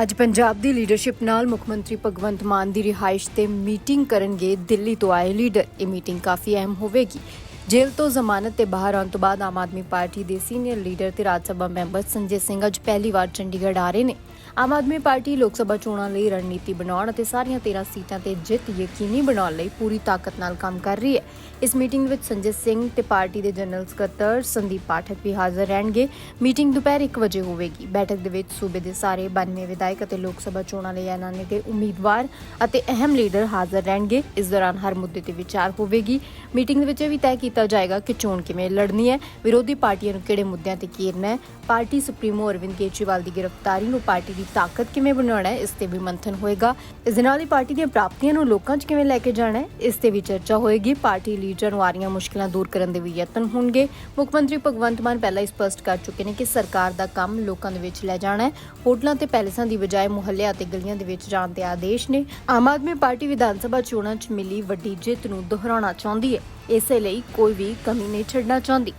ਅੱਜ ਪੰਜਾਬ ਦੀ ਲੀਡਰਸ਼ਿਪ ਨਾਲ ਮੁੱਖ ਮੰਤਰੀ ਭਗਵੰਤ ਮਾਨ ਦੀ ਰਿਹਾਇਸ਼ ਤੇ ਮੀਟਿੰਗ ਕਰਨਗੇ ਦਿੱਲੀ ਤੋਂ ਆਏ ਲੀਡਰ ਇਹ ਮੀਟਿੰਗ ਕਾਫੀ ਅਹਿਮ ਹੋਵੇਗੀ। ਜੇਲ੍ਹ ਤੋਂ ਜ਼ਮਾਨਤ ਤੇ ਬਾਹਰ ਆਉਣ ਤੋਂ ਬਾਅਦ ਆਮ ਆਦਮੀ ਪਾਰਟੀ ਦੇ ਸੀਨੀਅਰ ਲੀਡਰ ਤੇ ਰਾਜ ਸਭਾ ਮੈਂਬਰ ਸੰਜੇ ਸਿੰਘ ਅੱਜ ਪਹਿਲੀ ਵਾਰ ਚੰਡੀਗੜ੍ਹ ਆ ਰਹੇ ਨੇ। ਆਮ ਆਦਮੀ ਪਾਰਟੀ ਲੋਕ ਸਭਾ ਚੋਣਾਂ ਲਈ ਰਣਨੀਤੀ ਬਣਾਉਣ ਅਤੇ ਸਾਰੀਆਂ 13 ਸੀਟਾਂ ਤੇ ਜਿੱਤ ਯਕੀਨੀ ਬਣਾਉਣ ਲਈ ਪੂਰੀ ਤਾਕਤ ਨਾਲ ਕੰਮ ਕਰ ਰਹੀ ਹੈ। ਇਸ ਮੀਟਿੰਗ ਵਿੱਚ ਸੰਜੇ ਸਿੰਘ ਤੇ ਪਾਰਟੀ ਦੇ ਜਨਰਲ ਸਕੱਤਰ ਸੰਦੀਪ ਪਾਠਕ ਵੀ ਹਾਜ਼ਰ ਰਹਿਣਗੇ। ਮੀਟਿੰਗ ਦੁਪਹਿਰ 1 ਵਜੇ ਹੋਵੇਗੀ। ਬੈਠਕ ਦੇ ਵਿੱਚ ਸੂਬੇ ਦੇ ਸਾਰੇ 92 ਵਿਧਾਇਕ ਅਤੇ ਲੋਕ ਸਭਾ ਚੋਣਾਂ ਲਈ ਐਲਾਨੇ ਗਏ ਉਮੀਦਵਾਰ ਅਤੇ ਅਹਿਮ ਲੀਡਰ ਹਾਜ਼ਰ ਰਹਿਣਗੇ। ਇਸ ਦੌਰਾਨ ਹਰ ਮੁੱਦੇ ਤੇ ਵਿਚਾਰ ਹੋਵੇਗੀ। ਮੀਟਿੰਗ ਦੇ ਵਿੱਚ ਇਹ ਵੀ ਤੈਅ ਕੀਤਾ ਜਾਏਗਾ ਕਿ ਚੋਣ ਕਿਵੇਂ ਲੜਨੀ ਹੈ। ਵਿਰੋਧੀ ਪਾਰਟੀਆਂ ਨੂੰ ਕਿਹੜੇ ਮੁੱਦਿਆਂ ਤੇ ਘੇਰਨਾ ਹੈ? ਪਾਰਟੀ ਸੁਪਰੀਮੋ ਅਰਵਿੰਦ ਕੇਜਰੀਵਾਲ ਦੀ ਗ੍ਰਿਫਤਾਰੀ ਨੂੰ ਪਾਰਟੀ ਪਾਰਟੀ ਦੀ ਤਾਕਤ ਕਿਵੇਂ ਬਣਾਉਣਾ ਹੈ, ਇਸ ਤੇ ਵੀ ਮੰਥਨ ਹੋਏਗਾ। ਇਸ ਦੇ ਨਾਲ ਹੀ ਪਾਰਟੀ ਦੀਆਂ ਪ੍ਰਾਪਤੀਆਂ ਨੂੰ ਲੋਕਾਂ 'ਚ ਕਿਵੇਂ ਲੈ ਕੇ ਜਾਣਾ ਹੈ, ਇਸ ਤੇ ਵੀ ਚਰਚਾ ਹੋਏਗੀ। ਪਾਰਟੀ ਲੀਡਰਾਂ ਨੂੰ ਆ ਰਹੀਆਂ ਮੁਸ਼ਕਲਾਂ ਦੂਰ ਕਰਨ ਦੇ ਵੀ ਯਤਨ ਹੋਣਗੇ। ਮੁੱਖ ਮੰਤਰੀ ਭਗਵੰਤ ਮਾਨ ਪਹਿਲਾਂ ਹੀ ਸਪਸ਼ਟ ਕਰ ਚੁੱਕੇ ਨੇ ਕਿ ਸਰਕਾਰ ਦਾ ਕੰਮ ਲੋਕਾਂ ਦੇ ਵਿੱਚ ਲੈ ਜਾਣਾ ਹੈ। ਹੋਟਲਾਂ ਤੇ ਪੈਲੇਸਾਂ ਦੀ ਬਜਾਏ ਮੁਹੱਲਿਆਂ ਤੇ ਗਲੀਆਂ ਦੇ ਵਿੱਚ ਜਾਣ ਦੇ ਆਦੇਸ਼ ਨੇ। ਆਮ ਆਦਮੀ ਪਾਰਟੀ ਵਿਧਾਨ ਸਭਾ ਚੋਣਾਂ 'ਚ ਮਿਲੀ ਵੱਡੀ ਜਿੱਤ ਨੂੰ ਦੁਹਰਾਉਣਾ ਚਾਹੁੰਦੀ ਹੈ। ਇਸੇ ਲਈ ਕੋਈ ਵੀ ਕਮੀ ਨਹੀਂ ਛੱਡਣਾ ਚਾਹੁੰਦੀ।